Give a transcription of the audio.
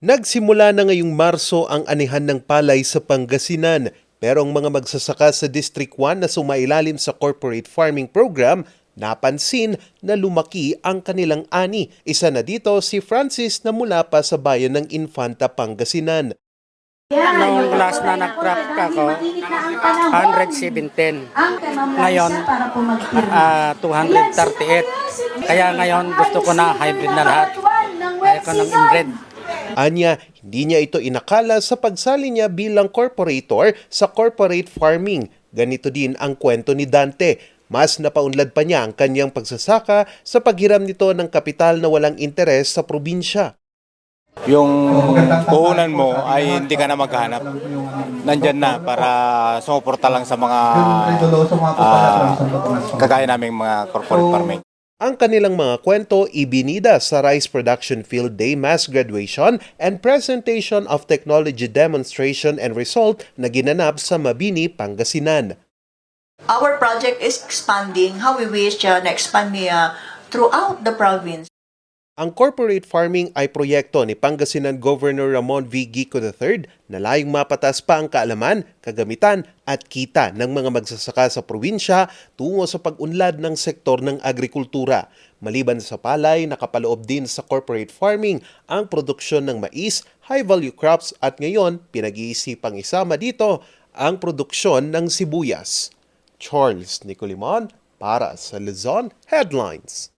Nagsimula na ngayong Marso ang anihan ng palay sa Pangasinan. Pero ang mga magsasaka sa District 1 na sumailalim sa corporate farming program, napansin na lumaki ang kanilang ani. Isa na dito si Francis na mula pa sa bayan ng Infanta, Pangasinan. Nung last na nag-crop ako, 117. Ngayon, ah, 238. Kaya ngayon gusto ko na hybrid na lahat. Kaya ko ng inbred. Anya, hindi niya ito inakala sa pagsali niya bilang corporator sa corporate farming. Ganito din ang kwento ni Dante. Mas napaunlad pa niya ang kanyang pagsasaka sa paghiram nito ng kapital na walang interes sa probinsya. Yung puhunan mo ay hindi ka na maghanap. Nandyan na para sumuporta lang sa mga ah, kagaya naming mga corporate farming. Ang kanilang mga kwento ibinida sa Rice Production Field Day Mass Graduation and Presentation of Technology Demonstration and Result na ginanap sa Mabini, Pangasinan. Our project is expanding how we wish uh, na expand niya throughout the province. Ang corporate farming ay proyekto ni Pangasinan Governor Ramon V. Gico III na layong mapatas pa ang kaalaman, kagamitan at kita ng mga magsasaka sa probinsya tungo sa pag-unlad ng sektor ng agrikultura. Maliban sa palay, nakapaloob din sa corporate farming ang produksyon ng mais, high-value crops at ngayon pinag-iisipang isama dito ang produksyon ng sibuyas. Charles Nicolimon para sa Luzon Headlines.